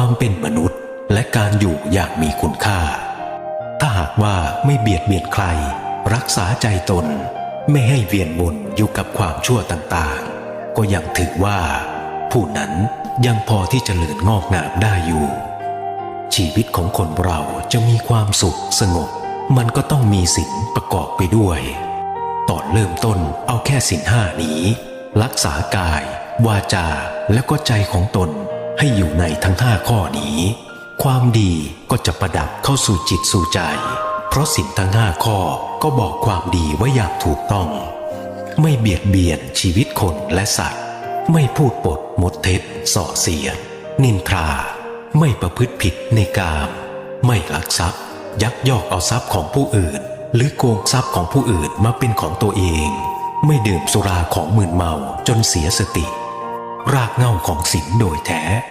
ความเป็นมนุษย์และการอยู่อย่างมีคุณค่า ถ้าหากว่าไม่เบียดเบียนใคร รักษาใจตน ไม่ให้เวียนวนอยู่กับความชั่วต่างๆ ก็ยังถือว่า ผู้นั้นยังพอที่จะเจริญงอกงามได้อยู่ ชีวิตของคนเราจะมีความสุขสงบ มันก็ต้องมีศีลประกอบไปด้วยตอนเริ่มต้นเอาแค่ศีลห้านี้ รักษากาย วาจาและก็ใจของตน ให้อยู่ในทั้งห้าข้อนี้ ความดีก็จะประดับเข้าสู่จิตสู่ใจ เพราะศีลทั้งห้าข้อก็บอกความดีไว้อย่างถูกต้อง ไม่เบียดเบียนชีวิตคนและสัตว์ ไม่พูดปดมดเท็จส่อเสียด นินทรา ไม่ประพฤติผิดในกาม ไม่ลักทรัพย์ ยักยอกเอาทรัพย์ของผู้อื่น หรือโกงทรัพย์ของผู้อื่นมาเป็นของตัวเอง ไม่ดื่มสุราของมึนเมาจนเสียสติ รากเหง้าของศีลโดยแท้